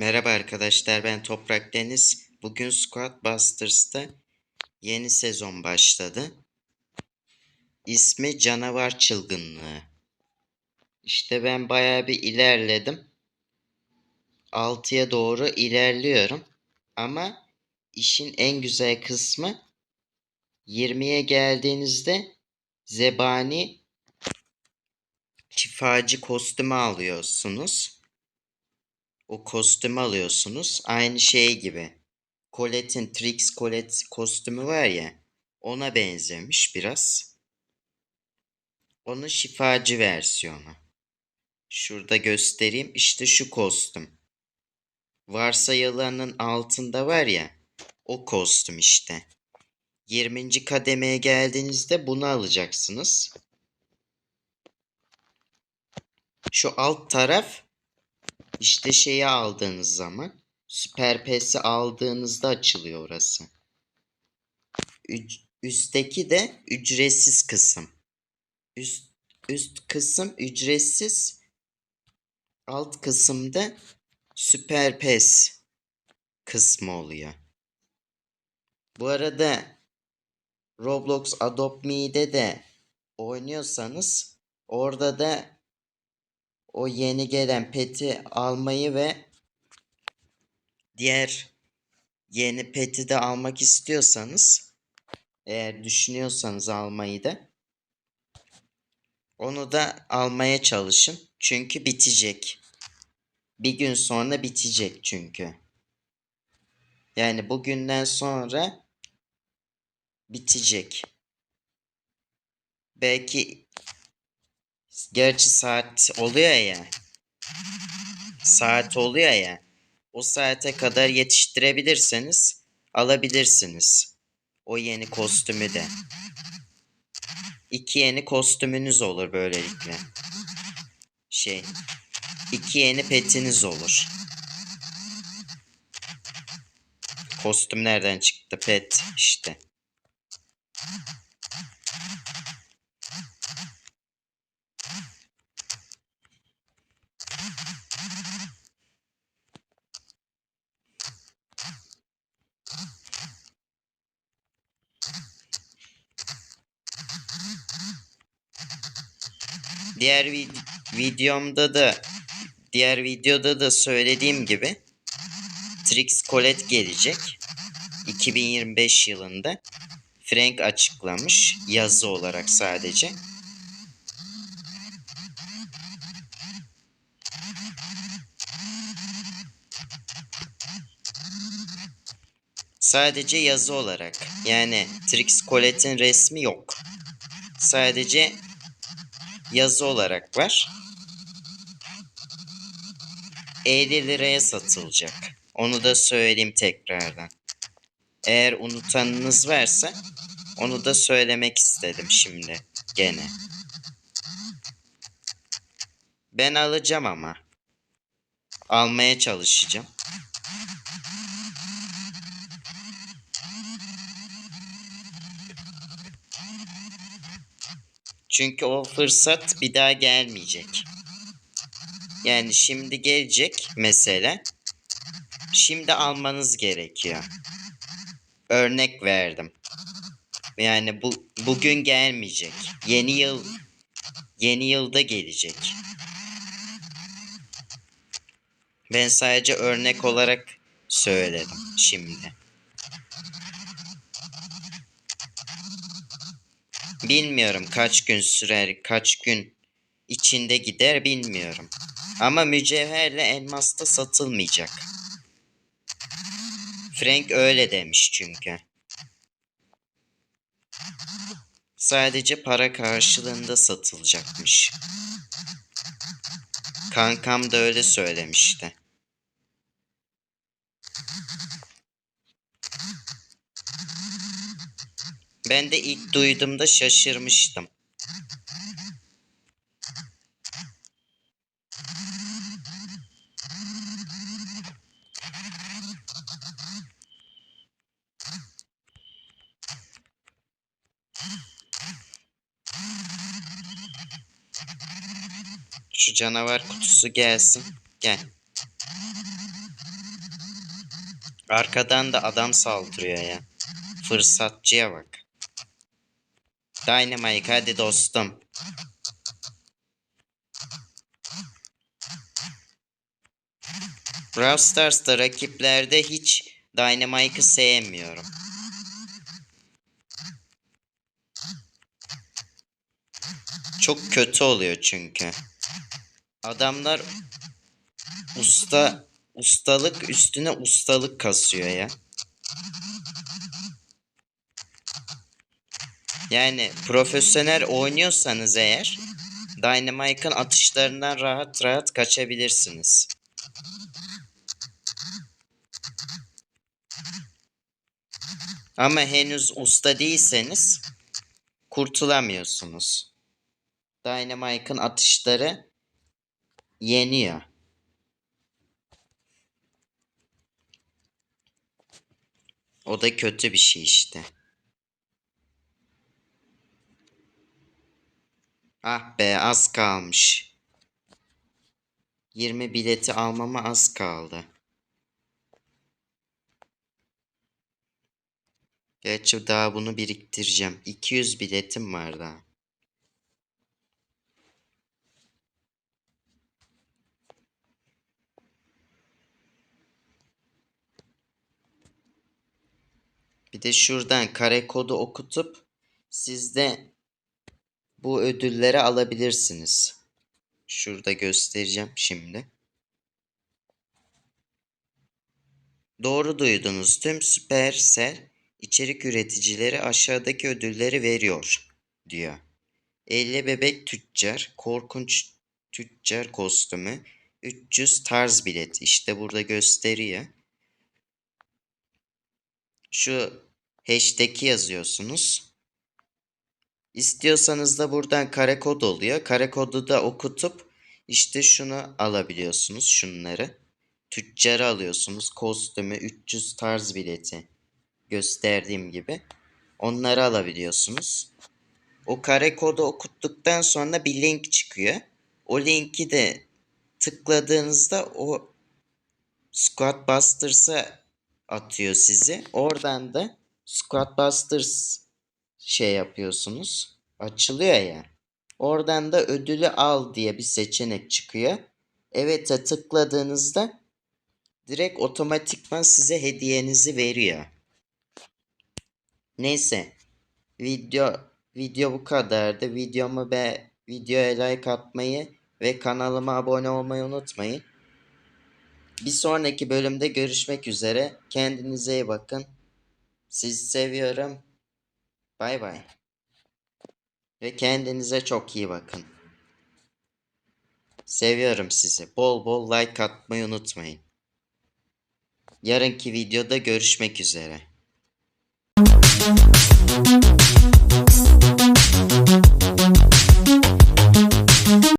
Merhaba arkadaşlar ben Toprak Deniz. Bugün Squad Busters'ta yeni sezon başladı. İsmi Canavar Çılgınlığı. İşte ben bayağı bir ilerledim. 6'ya doğru ilerliyorum. Ama işin en güzel kısmı 20'ye geldiğinizde zebani şifacı kostümü alıyorsunuz o kostümü alıyorsunuz. Aynı şey gibi. Colette'in Trix Colette kostümü var ya. Ona benzemiş biraz. Onun şifacı versiyonu. Şurada göstereyim. İşte şu kostüm. Varsayılanın altında var ya. O kostüm işte. 20. kademeye geldiğinizde bunu alacaksınız. Şu alt taraf işte şeyi aldığınız zaman Süper Pes'i aldığınızda açılıyor orası. Üc- üstteki de ücretsiz kısım. Üst, üst kısım ücretsiz. Alt kısımda Süper Pes kısmı oluyor. Bu arada Roblox Adopt Me'de de oynuyorsanız orada da o yeni gelen peti almayı ve diğer yeni peti de almak istiyorsanız eğer düşünüyorsanız almayı da onu da almaya çalışın. Çünkü bitecek. Bir gün sonra bitecek çünkü. Yani bugünden sonra bitecek. Belki Gerçi saat oluyor ya. Saat oluyor ya. O saate kadar yetiştirebilirseniz alabilirsiniz. O yeni kostümü de. İki yeni kostümünüz olur böylelikle. Şey. iki yeni petiniz olur. Kostüm nereden çıktı? Pet işte. Diğer vid- videomda da diğer videoda da söylediğim gibi Trix Colette gelecek. 2025 yılında. Frank açıklamış yazı olarak sadece. Sadece yazı olarak. Yani Trix Colette'in resmi yok. Sadece yazı olarak var. 50 liraya satılacak. Onu da söyleyeyim tekrardan. Eğer unutanınız varsa onu da söylemek istedim şimdi gene. Ben alacağım ama. Almaya çalışacağım. Çünkü o fırsat bir daha gelmeyecek. Yani şimdi gelecek mesela. Şimdi almanız gerekiyor. Örnek verdim. Yani bu bugün gelmeyecek. Yeni yıl yeni yılda gelecek. Ben sadece örnek olarak söyledim şimdi. Bilmiyorum kaç gün sürer, kaç gün içinde gider bilmiyorum. Ama mücevherle elmas da satılmayacak. Frank öyle demiş çünkü. Sadece para karşılığında satılacakmış. Kankam da öyle söylemişti. Ben de ilk duyduğumda şaşırmıştım. Şu canavar kutusu gelsin. Gel. Arkadan da adam saldırıyor ya. Fırsatçıya bak. Dynamite hadi dostum. Brawl Stars'ta rakiplerde hiç Dynamite'ı sevmiyorum. Çok kötü oluyor çünkü. Adamlar usta ustalık üstüne ustalık kasıyor ya. Yani profesyonel oynuyorsanız eğer Dynamite'ın atışlarından rahat rahat kaçabilirsiniz. Ama henüz usta değilseniz kurtulamıyorsunuz. Dynamite'ın atışları yeniyor. O da kötü bir şey işte. Be az kalmış. 20 bileti almama az kaldı. Gerçi daha bunu biriktireceğim. 200 biletim var daha. Bir de şuradan kare kodu okutup siz de bu ödülleri alabilirsiniz. Şurada göstereceğim şimdi. Doğru duydunuz. Tüm Supercell içerik üreticileri aşağıdaki ödülleri veriyor diyor. 50 bebek tüccar, korkunç tüccar kostümü, 300 tarz bilet. İşte burada gösteriyor. Şu hashtag'i yazıyorsunuz. İstiyorsanız da buradan kare kod oluyor. Kare kodu da okutup işte şunu alabiliyorsunuz. Şunları. Tüccarı alıyorsunuz. Kostümü 300 tarz bileti. Gösterdiğim gibi. Onları alabiliyorsunuz. O kare kodu okuttuktan sonra bir link çıkıyor. O linki de tıkladığınızda o Squad Busters'a atıyor sizi. Oradan da Squad Busters şey yapıyorsunuz. Açılıyor ya. Oradan da ödülü al diye bir seçenek çıkıyor. Evet'e tıkladığınızda direkt otomatikman size hediyenizi veriyor. Neyse. Video video bu kadardı. Videomu be videoya like atmayı ve kanalıma abone olmayı unutmayın. Bir sonraki bölümde görüşmek üzere. Kendinize iyi bakın. Sizi seviyorum. Bay bay. Ve kendinize çok iyi bakın. Seviyorum sizi. Bol bol like atmayı unutmayın. Yarınki videoda görüşmek üzere.